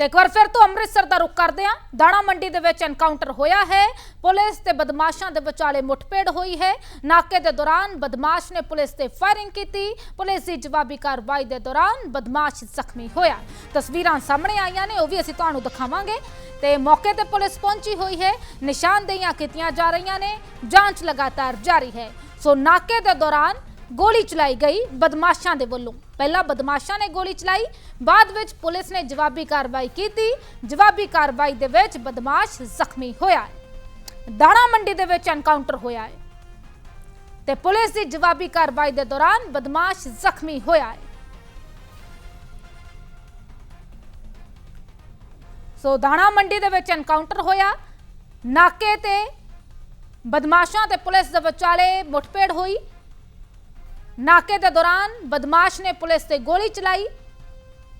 ਤੇ ਇੱਕ ਵਾਰ ਫਿਰ ਤੋਂ ਅੰਮ੍ਰਿਤਸਰ ਦਾ ਰੁਖ ਕਰਦੇ ਹਾਂ। ਦਾਣਾ ਮੰਡੀ ਦੇ ਵਿੱਚ ਐਨਕਾਊਂਟਰ ਹੋਇਆ ਹੈ। ਪੁਲਿਸ ਤੇ ਬਦਮਾਸ਼ਾਂ ਦੇ ਵਿਚਾਲੇ ਮੁੱਠਭੇੜ ਹੋਈ ਹੈ। ਨਾਕੇ ਦੇ ਦੌਰਾਨ ਬਦਮਾਸ਼ ਨੇ ਪੁਲਿਸ ਤੇ ਫਾਇਰਿੰਗ ਕੀਤੀ। ਪੁਲਿਸ ਦੀ ਜਵਾਬੀ ਕਾਰਵਾਈ ਦੇ ਦੌਰਾਨ ਬਦਮਾਸ਼ ਜ਼ਖਮੀ ਹੋਇਆ। ਤਸਵੀਰਾਂ ਸਾਹਮਣੇ ਆਈਆਂ ਨੇ, ਉਹ ਵੀ ਅਸੀਂ ਤੁਹਾਨੂੰ ਦਿਖਾਵਾਂਗੇ। ਤੇ ਮੌਕੇ ਤੇ ਪੁਲਿਸ ਪਹੁੰਚੀ ਹੋਈ ਹੈ। ਨਿਸ਼ਾਨਦੇਹੀਆਂ ਕੀਤੀਆਂ ਜਾ ਰਹੀਆਂ ਨੇ। ਜਾਂਚ ਲਗਾਤਾਰ ਜਾਰੀ ਹੈ। ਸੋ ਨਾਕੇ ਦੇ ਦੌਰਾਨ ਗੋਲੀ ਚਲਾਈ ਗਈ ਬਦਮਾਸ਼ਾਂ ਦੇ ਵੱਲੋਂ। ਪਹਿਲਾਂ ਬਦਮਾਸ਼ਾਂ ਨੇ ਗੋਲੀ ਚਲਾਈ, ਬਾਅਦ ਵਿੱਚ ਪੁਲਿਸ ਨੇ ਜਵਾਬੀ ਕਾਰਵਾਈ ਕੀਤੀ। ਜਵਾਬੀ ਕਾਰਵਾਈ ਦੇ ਵਿੱਚ ਬਦਮਾਸ਼ ਜ਼ਖਮੀ ਹੋਇਆ ਹੈ। ਦਾਣਾ ਮੰਡੀ ਦੇ ਵਿੱਚ ਐਨਕਾਊਂਟਰ ਹੋਇਆ ਹੈ। ਤੇ ਪੁਲਿਸ ਦੀ ਜਵਾਬੀ ਕਾਰਵਾਈ ਦੇ ਦੌਰਾਨ ਬਦਮਾਸ਼ ਜ਼ਖਮੀ ਹੋਇਆ ਹੈ। ਸੋ ਦਾਣਾ ਮੰਡੀ ਦੇ ਵਿੱਚ ਐਨਕਾਊਂਟਰ ਹੋਇਆ। ਨਾਕੇ ਤੇ ਬਦਮਾਸ਼ਾਂ ਤੇ ਪੁਲਿਸ ਦੇ ਵਿਚਾਲੇ ਮੁੱਠਭੇੜ ਹੋਈ। ਨਾਕੇ ਦੇ ਦੌਰਾਨ ਬਦਮਾਸ਼ ਨੇ ਪੁਲਿਸ ਤੇ ਗੋਲੀ ਚਲਾਈ।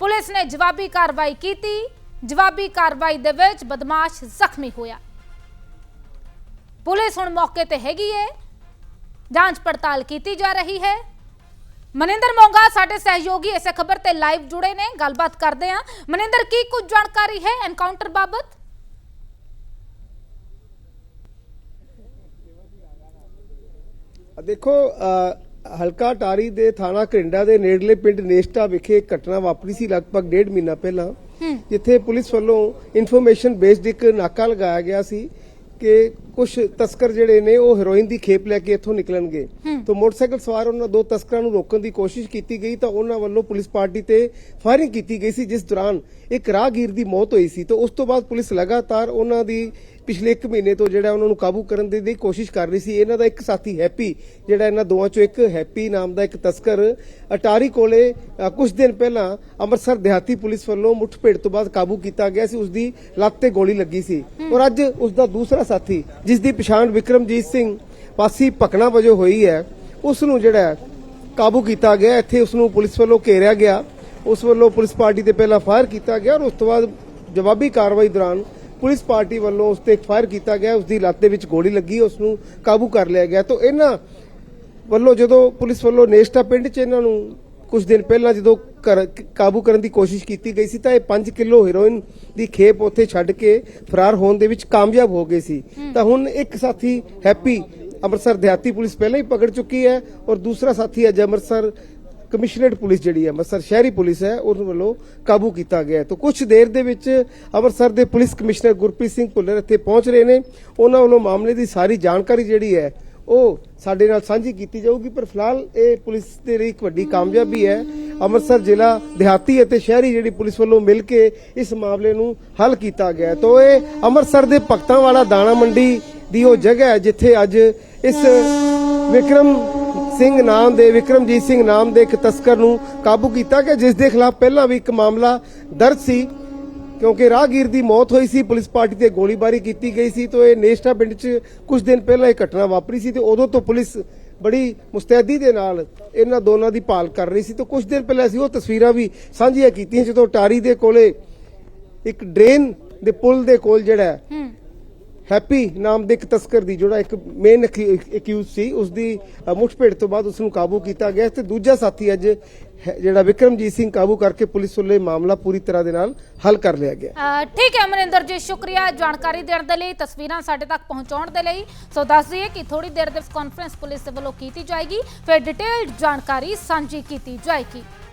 ਪੁਲਿਸ ਨੇ ਜਵਾਬੀ ਕਾਰਵਾਈ ਕੀਤੀ। ਜਵਾਬੀ ਕਾਰਵਾਈ ਦੇ ਵਿੱਚ ਬਦਮਾਸ਼ ਜ਼ਖਮੀ ਹੋਇਆ। ਪੁਲਿਸ ਹੁਣ ਮੌਕੇ ਤੇ ਹੈਗੀ ਹੈ ਜਾਂਚ ਪੜਤਾਲ ਕੀਤੀ ਜਾ ਰਹੀ ਹੈ। ਮਨਿੰਦਰ ਮੋਂਗਾ ਸਾਡੇ ਸਹਿਯੋਗੀ ਇਸੇ ਖਬਰ ਤੇ ਲਾਈਵ ਜੁੜੇ ਨੇ। ਗੱਲਬਾਤ ਕਰਦੇ ਹਾਂ। ਮਨਿੰਦਰ, ਕੀ ਕੁਝ ਜਾਣਕਾਰੀ ਹੈ ਐਨਕਾਊਂਟਰ ਬਾਬਤ? ਦੇਖੋ ਹਲਕਾ ਟਾਰੀ ਦੇ ਥਾਣਾ ਘਰਿੰਡਾ ਦੇ ਨੇੜਲੇ ਪਿੰਡ ਨੇਸਟਾ ਵਿਖੇ ਇੱਕ ਘਟਨਾ ਵਾਪਰੀ ਸੀ ਲਗਭਗ ਡੇਢ ਮਹੀਨਾ ਪਹਿਲਾਂ ਜਿੱਥੇ ਪੁਲਿਸ ਵੱਲੋਂ ਇਨਫੋਰਮੇਸ਼ਨ ਬੇਸਡ ਇੱਕ ਨਾਕਾ ਲਗਾਇਆ ਗਿਆ ਸੀ ਕਿ ਕੁਝ ਤਸਕਰ ਜਿਹੜੇ ਨੇ ਉਹ ਹੈਰੋਇਨ ਦੀ ਖੇਪ ਲੈ ਕੇ ਇੱਥੋਂ ਨਿਕਲਣਗੇ। ਤਾਂ ਮੋਟਰਸਾਈਕਲ ਸਵਾਰ ਉਹਨਾਂ ਦੋ ਤਸਕਰਾਂ ਨੂੰ ਰੋਕਣ ਦੀ ਕੋਸ਼ਿਸ਼ ਕੀਤੀ ਗਈ ਤਾਂ ਉਹਨਾਂ ਵੱਲੋਂ ਪੁਲਿਸ ਪਾਰਟੀ ਤੇ ਫਾਇਰਿੰਗ ਕੀਤੀ ਗਈ ਸੀ ਜਿਸ ਦੌਰਾਨ ਇੱਕ ਰਾਹਗੀਰ ਦੀ ਮੌਤ ਹੋਈ ਸੀ। ਤਾਂ ਉਸ ਤੋਂ ਬਾਅਦ ਪੁਲਿਸ ਲਗਾਤਾਰ ਉਹਨਾਂ ਦੀ ਪਿਛਲੇ 1 ਮਹੀਨੇ ਤੋਂ ਜਿਹੜਾ ਉਹਨਾਂ ਨੂੰ ਕਾਬੂ ਕਰਨ ਦੀ ਦੀ ਕੋਸ਼ਿਸ਼ ਕਰ ਰਹੀ ਸੀ ਇਹਨਾਂ ਦਾ ਇੱਕ ਸਾਥੀ ਹੈਪੀ ਜਿਹੜਾ ਇਹਨਾਂ ਦੋਵਾਂ ਚੋਂ ਇੱਕ ਹੈਪੀ ਨਾਮ ਦਾ ਇੱਕ ਤਸਕਰ ਅਟਾਰੀ ਕੋਲੇ ਕੁਝ ਦਿਨ ਪਹਿਲਾਂ ਅੰਮ੍ਰਿਤਸਰ ਦਿਹਾਤੀ ਪੁਲਿਸ ਵੱਲੋਂ ਮੁੱਠਭੇੜ ਤੋਂ ਬਾਅਦ ਕਾਬੂ ਕੀਤਾ ਗਿਆ ਸੀ ਉਸ ਦੀ ਲੱਤ ਤੇ ਗੋਲੀ ਲੱਗੀ ਸੀ। ਔਰ ਅੱਜ ਉਸ ਦਾ ਦੂਸਰਾ ਸਾਥੀ ਜਿਸ ਦੀ ਪਛਾਣ ਵਿਕਰਮਜੀਤ ਸਿੰਘ ਵਾਸੀ ਪਕਣਾ ਵਜੋਂ ਹੋਈ ਹੈ ਉਸ ਨੂੰ ਜਿਹੜਾ ਕਾਬੂ ਕੀਤਾ ਗਿਆ ਇੱਥੇ ਉਸ ਨੂੰ ਪੁਲਿਸ ਵੱਲੋਂ ਘੇਰਿਆ ਗਿਆ। ਉਸ ਵੱਲੋਂ ਪੁਲਿਸ ਪਾਰਟੀ ਤੇ ਪਹਿਲਾਂ ਫਾਇਰ ਕੀਤਾ ਗਿਆ ਔਰ ਉਸ ਤੋਂ ਬਾਅਦ ਜਵਾਬੀ ਕਾਰਵਾਈ ਦੌਰਾਨ ਪੁਲਿਸ ਪਾਰਟੀ ਵੱਲੋਂ ਉਸ ਤੇ ਫਾਇਰ ਕੀਤਾ ਗਿਆ ਉਸ ਦੀ ਲੱਤ ਦੇ ਵਿੱਚ ਗੋਲੀ ਲੱਗੀ ਉਸ ਨੂੰ ਕਾਬੂ ਕਰ ਲਿਆ ਗਿਆ। ਤਾਂ ਇਹਨਾਂ ਵੱਲੋਂ ਜਦੋਂ ਪੁਲਿਸ ਵੱਲੋਂ ਨੇਸਟਾ ਪਿੰਡ 'ਚ ਇਹਨਾਂ ਨੂੰ ਕੁਝ ਦਿਨ ਪਹਿਲਾਂ ਜਦੋਂ ਕਾਬੂ ਕਰਨ ਦੀ ਕੋਸ਼ਿਸ਼ ਕੀਤੀ ਗਈ ਸੀ ਤਾਂ ਇਹ 5 ਕਿਲੋ ਹੈਰੋਇਨ ਦੀ ਖੇਪ ਉੱਥੇ ਛੱਡ ਕੇ ਫਰਾਰ ਹੋਣ ਦੇ ਵਿੱਚ ਕਾਮਯਾਬ ਹੋ ਗਏ ਸੀ। ਤਾਂ ਹੁਣ ਇੱਕ ਸਾਥੀ ਹੈਪੀ ਅੰਮ੍ਰਿਤਸਰ ਦਿਹਾਤੀ ਪੁਲਿਸ ਪਹਿਲਾਂ ਹੀ ਪਕੜ ਚੁੱਕੀ ਹੈ ਔਰ ਦੂਸਰਾ ਸਾਥੀ ਅੱਜ ਅੰਮ੍ਰਿਤਸਰ ਕਮਿਸ਼ਨਰੇਟ ਪੁਲਿਸ ਜਿਹੜੀ ਹੈ, ਅੰਮ੍ਰਿਤਸਰ ਸ਼ਹਿਰੀ ਪੁਲਿਸ ਹੈ ਉਹਨਾਂ ਵੱਲੋਂ ਕਾਬੂ ਕੀਤਾ ਗਿਆ ਤਾਂ ਕੁਝ ਦੇਰ ਦੇ ਵਿੱਚ ਅੰਮ੍ਰਿਤਸਰ ਦੇ ਪੁਲਿਸ ਕਮਿਸ਼ਨਰ ਗੁਰਪ੍ਰੀਤ ਸਿੰਘ ਭੁੱਲਰ ਇੱਥੇ ਪਹੁੰਚ ਰਹੇ ਨੇ। ਉਹਨਾਂ ਵੱਲੋਂ ਮਾਮਲੇ ਦੀ ਸਾਰੀ ਜਾਣਕਾਰੀ ਜਿਹੜੀ ਹੈ, ਉਹ ਸਾਡੇ ਨਾਲ ਸਾਂਝੀ ਕੀਤੀ ਜਾਊਗੀ। ਪਰ ਫਿਲਹਾਲ ਇਹ ਪੁਲਿਸ ਦੇ ਲਈ ਇੱਕ ਵੱਡੀ ਕਾਮਯਾਬੀ ਹੈ। ਅੰਮ੍ਰਿਤਸਰ ਜ਼ਿਲ੍ਹਾ ਦਿਹਾਤੀ ਅਤੇ ਸ਼ਹਿਰੀ ਜਿਹੜੀ ਪੁਲਿਸ ਵੱਲੋਂ ਮਿਲ ਕੇ ਇਸ ਮਾਮਲੇ ਨੂੰ ਹੱਲ ਕੀਤਾ ਗਿਆ ਹੈ। ਤਾਂ ਇਹ ਅੰਮ੍ਰਿਤਸਰ ਦੇ ਭਗਤਾਂ ਵਾਲਾ ਦਾਣਾ ਮੰਡੀ ਦੀ ਉਹ ਜਗ੍ਹਾ ਹੈ, ਜਿੱਥੇ ਅੱਜ ਇਸ ਵਿਕਰਮ ਸਿੰਘ ਨਾਮ ਦੇ, ਵਿਕਰਮਜੀਤ ਸਿੰਘ ਨਾਮ ਦੇ ਇੱਕ ਤਸਕਰ ਨੂੰ ਕਾਬੂ ਕੀਤਾ ਗਿਆ, ਜਿਸ ਦੇ ਖਿਲਾਫ ਪਹਿਲਾਂ ਵੀ ਇੱਕ ਮਾਮਲਾ ਦਰਜ ਸੀ। ਕਿਉਂਕਿ ਰਾਹਗੀਰ ਦੀ ਮੌਤ ਹੋਈ ਸੀ, ਪੁਲਿਸ ਪਾਰਟੀ ਤੇ ਗੋਲੀਬਾਰੀ ਕੀਤੀ ਗਈ ਸੀ, ਤੋਂ ਇਹ ਨੇਸਟਾ ਪਿੰਡ 'ਚ ਕੁਝ ਦਿਨ ਪਹਿਲਾਂ ਇਹ ਘਟਨਾ ਵਾਪਰੀ ਸੀ ਤੇ ਉਦੋਂ ਤੋਂ ਪੁਲਿਸ ਬੜੀ ਮੁਸਤੈਦੀ ਦੇ ਨਾਲ ਇਹਨਾਂ ਦੋਨਾਂ ਦੀ ਭਾਲ ਕਰ ਰਹੀ ਸੀ। ਤੇ ਕੁਝ ਦਿਨ ਪਹਿਲਾਂ ਅਸੀਂ ਉਹ ਤਸਵੀਰਾਂ ਵੀ ਸਾਂਝੀਆਂ ਕੀਤੀਆਂ, ਜਦੋਂ ਟਾਰੀ ਦੇ ਕੋਲੇ ਇੱਕ ਡਰੇਨ ਦੇ ਪੁਲ ਦੇ ਕੋਲ ਜਿਹੜਾ ਹੈਪੀ ਨਾਮ ਦੇ ਇੱਕ ਤਸਕਰ ਦੀ, ਜਿਹੜਾ ਇੱਕ ਮੇਨ ਅਕਿਊਜ਼ ਸੀ ਉਸ ਦੀ ਮੁੱਠਭੇੜ ਤੋਂ ਬਾਅਦ ਉਸ ਨੂੰ ਕਾਬੂ ਕੀਤਾ ਗਿਆ। ਤੇ ਦੂਜਾ ਸਾਥੀ ਅੱਜ ਜਿਹੜਾ ਵਿਕਰਮਜੀਤ ਸਿੰਘ ਕਾਬੂ ਕਰਕੇ ਪੁਲਿਸ ਵੱਲੋਂ ਇਹ ਮਾਮਲਾ ਪੂਰੀ ਤਰ੍ਹਾਂ ਦੇ ਨਾਲ ਹੱਲ ਕਰ ਲਿਆ ਗਿਆ। ਠੀਕ ਹੈ ਮਨਿੰਦਰ ਜੀ, ਸ਼ੁਕਰੀਆ ਜਾਣਕਾਰੀ ਦੇਣ ਦੇ ਲਈ, ਤਸਵੀਰਾਂ ਸਾਡੇ ਤੱਕ ਪਹੁੰਚਾਉਣ ਦੇ ਲਈ। ਸੋ ਦੱਸ ਦਈਏ ਕਿ ਥੋੜੀ ਦੇਰ ਦੇ ਕਾਨਫਰੰਸ ਪੁਲਿਸ ਵੱਲੋਂ ਕੀਤੀ ਜਾਏਗੀ। ਫਿਰ ਡਿਟੇਲਡ ਜਾਣਕਾਰੀ ਸਾਂਝੀ ਕੀਤੀ ਜਾਏਗੀ।